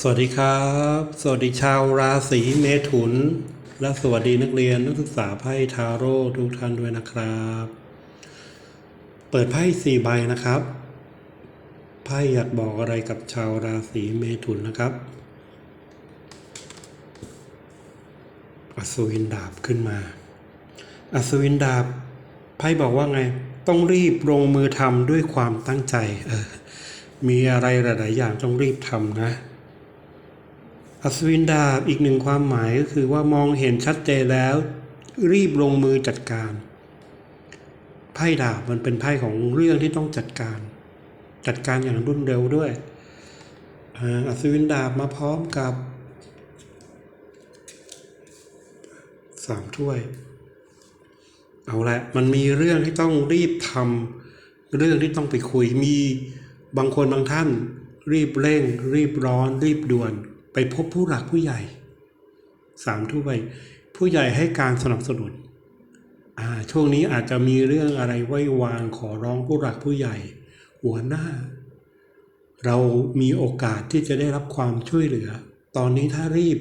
สวัสดีครับ สวัสดีชาวราศีเมถุน และสวัสดีนักเรียนนักศึกษาไพ่ทาโร่ทุกท่านด้วยนะครับ เปิดไพ่สี่ใบนะครับไพ่อยากบอกอะไรกับชาวราศีเมถุนนะครับอัศวินดาบขึ้นมาอัศวินดาบไพ่บอกว่าไง ต้องรีบลงมือทำด้วยความตั้งใจเออมีอะไรหลาย ๆ อย่างต้องรีบทำนะ อัศวินดาบอีกหนึ่งความหมายก็คือว่ามองเห็นชัดเจนแล้ว รีบลงมือจัดการ ไพ่ดาบมันเป็นไพ่ของเรื่องที่ต้องจัดการ จัดการอย่างรวดเร็วด้วยอัศวินดาบมาพร้อมกับสามถ้วย เอาละมันมีเรื่องที่ต้องรีบทำเรื่องที่ต้องไปคุยมีบางคนบางท่าน รีบเร่ง รีบร้อน รีบด่วน ไปพบผู้หลักผู้ใหญ่สามถ้วยผู้ใหญ่ให้การสนับสนุนอ่าช่วงนี้อาจจะมีเรื่องอะไรไว้วางขอร้องผู้หลักผู้ใหญ่ หัวหน้า เรามีโอกาสที่จะได้รับความช่วยเหลือ ตอนนี้ถ้ารีบ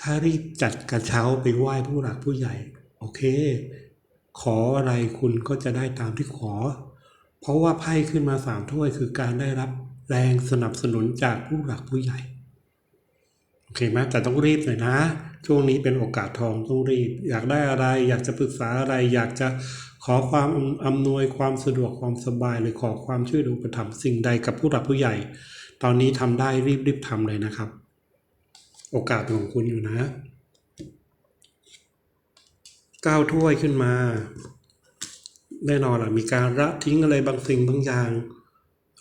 ถ้ารีบจัดกระเช้าไปไหว้ผู้หลักผู้ใหญ่ โอเค ขออะไรคุณก็จะได้ตามที่ขอ เพราะว่าไพ่ขึ้นมาสามถ้วยคือการได้รับแรงสนับสนุนจากผู้หลักผู้ใหญ่ โอเคไหมแต่ต้องรีบหน่อยนะ ช่วงนี้เป็นโอกาสทองต้องรีบ อยากได้อะไร อยากจะปรึกษาอะไร อยากจะขอความอำนวยความสะดวกความสบายหรือขอความช่วยเหลืออุปถัมสิ่งใดกับผู้หลักผู้ใหญ่ ตอนนี้ทำได้รีบรีบทำเลยนะครับ โอกาสเป็นของคุณอยู่นะก้าวถ้วยขึ้นมา แน่นอนล่ะมีการละทิ้งอะไรบางสิ่งบางอย่าง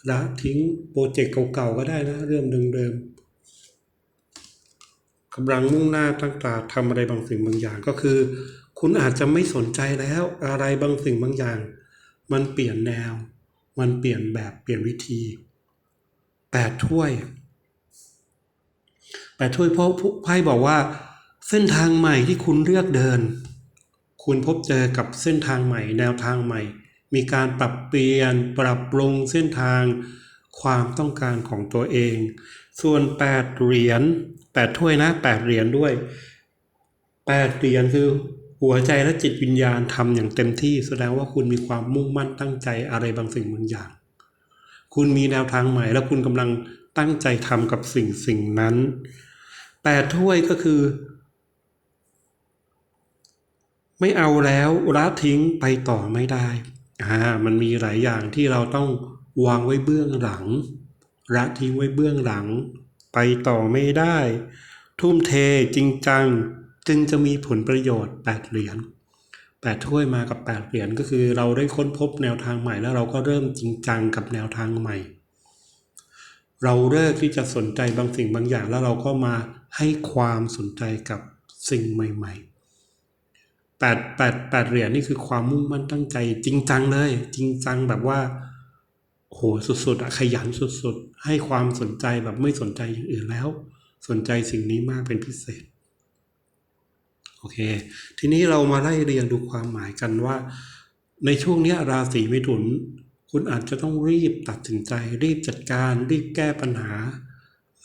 ละทิ้งโปรเจกต์เก่าๆก็ได้นะ เรื่องเดิมๆ กำลังมุ่งหน้าตั้งตาทำอะไรบางสิ่งบางอย่าง ก็คือ คุณอาจจะไม่สนใจแล้วอะไรบางสิ่งบางอย่าง มันเปลี่ยนแนว มันเปลี่ยนแบบเปลี่ยนวิธีแปดถ้วยแปดถ้วยเพราะไพ่บอกว่า เส้นทางใหม่ที่คุณเลือกเดิน คุณพบเจอกับเส้นทางใหม่ แนวทางใหม่ มีการปรับเปลี่ยนปรับปรุงเส้นทาง ความต้องการของตัวเอง ส่วนแปดเหรียญแปดถ้วยนะแปดเหรียญด้วยแปดเหรียญคือหัวใจและจิตวิญญาณทำอย่างเต็มที่ แสดงว่าคุณมีความมุ่งมั่นตั้งใจอะไรบางสิ่งบางอย่าง คุณมีแนวทางใหม่ แล้วคุณกำลังตั้งใจทำกับสิ่งสิ่งนั้นแปดถ้วยก็คือ ไม่เอาแล้วละทิ้งไปต่อไม่ได้อ่ามันมีหลายอย่างที่เราต้อง วางไว้เบื้องหลังละทิ้งไว้เบื้องหลัง ไปต่อไม่ได้ ทุ่มเทจริงจัง จึงจะมีผลประโยชน์แปดเหรียญแปดถ้วยมากับแปดเหรียญก็คือเราได้ค้นพบแนวทางใหม่แล้วเราก็เริ่มจริงจังกับแนวทางใหม่ เราเลิกที่จะสนใจบางสิ่งบางอย่างแล้วเราก็มาให้ความสนใจกับสิ่งใหม่ ๆแปดแปดแปดเหรียญนี่คือความมุ่งมั่นตั้งใจ จริงจังเลย จริงจังแบบว่า โหสุดๆขยันสุดๆ ให้ความสนใจแบบไม่สนใจอย่างอื่นแล้ว สนใจสิ่งนี้มากเป็นพิเศษ โอเค ทีนี้เรามาไล่เรียงดูความหมายกันว่า ในช่วงนี้ราศีมิถุน คุณอาจจะต้องรีบตัดสินใจ รีบจัดการ รีบแก้ปัญหา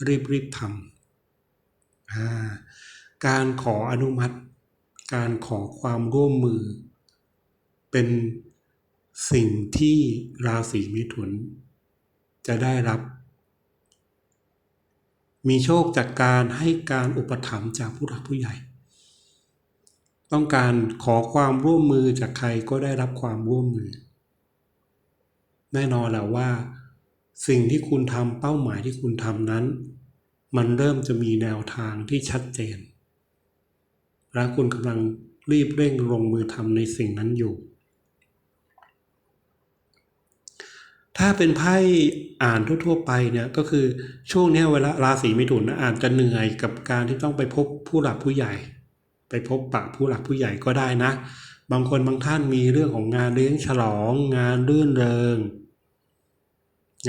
รีบรีบทำการขออนุมัติ การขอความร่วมมือ เป็น สิ่งที่ราศีมิถุน จะได้รับ มีโชคจากการให้การอุปถัมภ์จากผู้หลักผู้ใหญ่ ต้องการขอความร่วมมือจากใครก็ได้รับความร่วมมือ แน่นอนแหละว่า สิ่งที่คุณทำเป้าหมายที่คุณทำนั้น มันเริ่มจะมีแนวทางที่ชัดเจน และคุณกำลังรีบเร่งลงมือทำในสิ่งนั้นอยู่ ถ้าเป็นไพ่อ่านทั่ว ๆ ไปเนี่ยก็คือช่วงนี้เวลาราศีมิถุนนะอาจจะเหนื่อยกับการที่ต้องไปพบผู้หลักผู้ใหญ่ ไปพบปะผู้หลักผู้ใหญ่ก็ได้นะ บางคนบางท่านมีเรื่องของงานเลี้ยงฉลอง งานรื่นเริง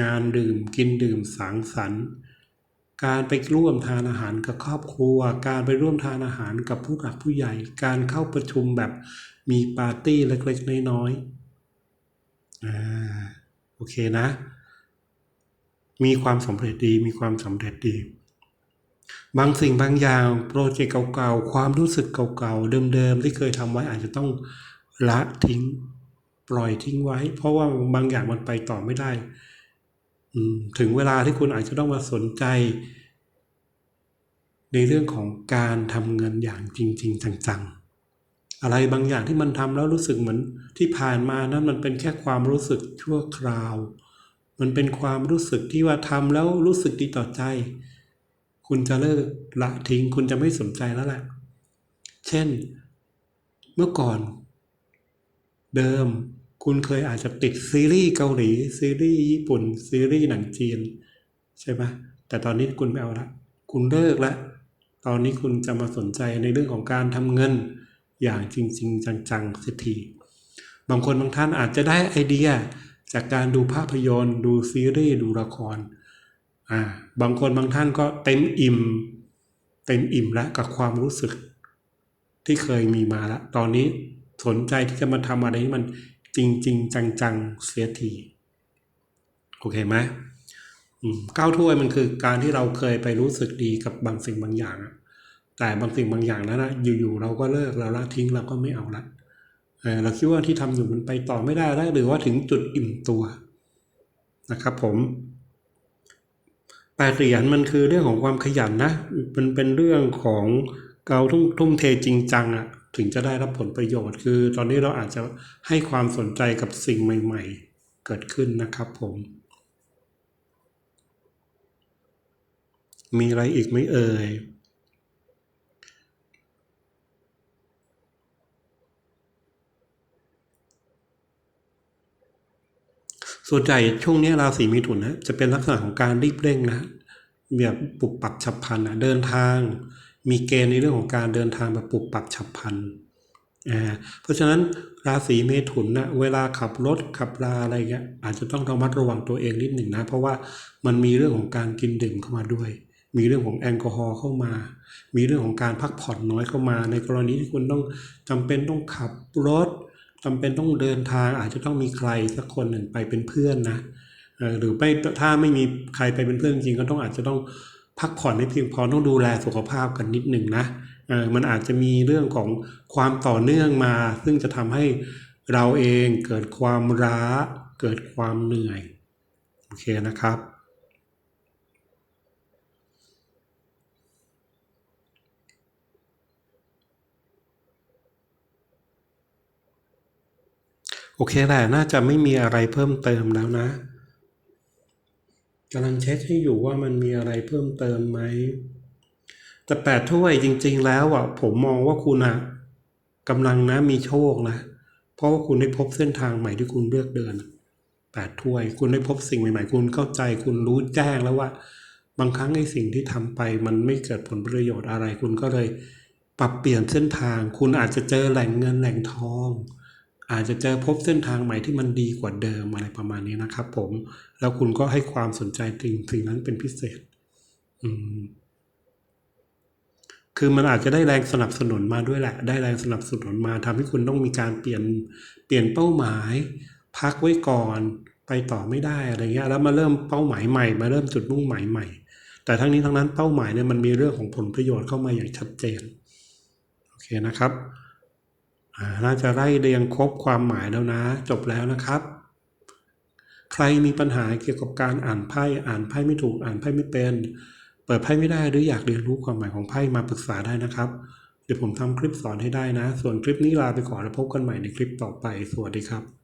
งานดื่มกินดื่มสังสรรค์ การไปร่วมทานอาหารกับครอบครัว การไปร่วมทานอาหารกับผู้หลักผู้ใหญ่ การเข้าประชุมแบบมีปาร์ตี้เล็กๆน้อยๆอ่า โอเคนะ มีความสำเร็จดีมีความสำเร็จดี บางสิ่งบางอย่างโปรเจกต์เก่าๆ ความรู้สึกเก่าๆ เดิมๆ ที่เคยทำไว้อาจจะต้องละทิ้ง ปล่อยทิ้งไว้ เพราะว่าบางอย่างมันไปต่อไม่ได้ถึงเวลาที่คุณอาจจะต้องมาสนใจ ในเรื่องของการทำเงินอย่างจริง ๆ จังๆ อะไรบางอย่างที่มันทำแล้วรู้สึกเหมือนที่ผ่านมานั้นมันเป็นแค่ความรู้สึกชั่วคราว มันเป็นความรู้สึกที่ว่าทำแล้วรู้สึกดีต่อใจ คุณจะเลิกละทิ้ง คุณจะไม่สนใจแล้วแหละ เช่น เมื่อก่อน เดิมคุณเคยอาจจะติดซีรีส์เกาหลี ซีรีส์ญี่ปุ่น ซีรีส์หนังจีน ใช่ไหมแต่ตอนนี้คุณไม่เอาละ คุณเลิกละ ตอนนี้คุณจะมาสนใจในเรื่องของการทำเงิน อย่างจริง ๆ จังๆเสียที บางคนบางท่านอาจจะได้ไอเดียจากการดูภาพยนตร์ดูซีรีส์ดูละครอ่าบางคนบางท่านก็เต็มอิ่ม เต็มอิ่มแล้วกับความรู้สึกที่เคยมีมาแล้วตอนนี้สนใจที่จะมาทำอะไรที่มันจริงๆจังๆเสียทีโอเคไหมอืมก้าวถ้วยมันคือการที่เราเคยไปรู้สึกดีกับบางสิ่งบางอย่างอะ แต่บางสิ่งบางอย่างนั้นนะอยู่ๆเราก็เลิกเราละทิ้งเราก็ไม่เอาละเออเราคิดว่าที่ทำอยู่มันไปต่อไม่ได้แล้วหรือว่าถึงจุดอิ่มตัวนะครับผมแปดเหรียญมันคือเรื่องของความขยันนะมันเป็นเรื่องของเราทุ่มทุ่มเทจริงจังอะถึงจะได้รับผลประโยชน์ คือ ตอนนี้เราอาจจะให้ความสนใจกับสิ่งใหม่ ๆ เกิดขึ้นนะครับผม มีอะไรอีกไหมเอ่ย ส่วนใหญ่ช่วงนี้ราศีมิถุนนะจะเป็นลักษณะของการรีบเร่งนะแบบปุบปับฉับพลันนะเดินทาง มีเกณฑ์ในเรื่องของการเดินทางแบบปุบปับฉับพลันอ่าเพราะฉะนั้นราศีเมถุนนะเวลาขับรถขับลาอะไรเงี้ยอาจจะต้องระมัดระวังตัวเองนิดหนึ่งนะ เพราะว่ามันมีเรื่องของการกินดื่มเข้ามาด้วย มีเรื่องของแอลกอฮอล์เข้ามา มีเรื่องของการพักผ่อนน้อยเข้ามา ในกรณีที่คุณต้องจำเป็นต้องขับรถ จำเป็นต้องเดินทางอาจจะต้องมีใครสักคนหนึ่งไปเป็นเพื่อนนะหรือไม่ถ้าไม่มีใครไปเป็นเพื่อนจริงก็ต้องอาจจะต้องพักผ่อนให้เพียงพอต้องดูแลสุขภาพกันนิดหนึ่งนะมันอาจจะมีเรื่องของความต่อเนื่องมา ซึ่งจะทำให้เราเองเกิดความร้า เกิดความเหนื่อย โอเคนะครับ เคแหละน่าจะไม่มีอะไรเพิ่มเติมแล้วนะกำลังเช็คให้อยู่ว่ามันมีอะไรเพิ่มเติมไหมแต่แปดถ้วยจริง ๆ แล้วอะผมมองว่าคุณอะกำลังนะมีโชคนะเพราะว่าคุณได้พบเส้นทางใหม่ที่คุณเลือกเดินแปดถ้วย คุณได้พบสิ่งใหม่ๆ คุณเข้าใจคุณรู้แจ้งแล้วว่า บางครั้งไอ้สิ่งที่ทำไป มันไม่เกิดผลประโยชน์อะไร คุณก็เลย ปรับเปลี่ยนเส้นทาง คุณอาจจะเจอแหล่งเงินแหล่งทอง อาจจะเจอพบเส้นทางใหม่ที่มันดีกว่าเดิมอะไรประมาณนี้นะครับ ผม แล้วคุณก็ให้ความสนใจถึงสิ่งนั้นเป็นพิเศษ อืมคือมันอาจจะได้แรงสนับสนุนมาด้วยแหละ ได้แรงสนับสนุนมาทำให้คุณต้องมีการเปลี่ยนเปลี่ยนเป้าหมาย พักไว้ก่อนไปต่อไม่ได้อะไรเงี้ยแล้วมาเริ่มเป้าหมายใหม่ มาเริ่มจุดมุ่งหมายใหม่ แต่ทั้งนี้ทั้งนั้นเป้าหมายเนี่ยมันมีเรื่องของผลประโยชน์เข้ามาอย่างชัดเจนโอเคนะครับ น่าจะไล่เรียงครบความหมายแล้วนะ จบแล้วนะครับ ใครมีปัญหาเกี่ยวกับการอ่านไพ่อ่านไพ่ไม่ถูกอ่านไพ่ไม่เป็น เปิดไพ่ไม่ได้หรืออยากเรียนรู้ความหมายของไพ่มาปรึกษาได้นะครับ เดี๋ยวผมทำคลิปสอนให้ได้นะ ส่วนคลิปนี้ลาไปก่อนแล้วพบกันใหม่ในคลิปต่อไป สวัสดีครับ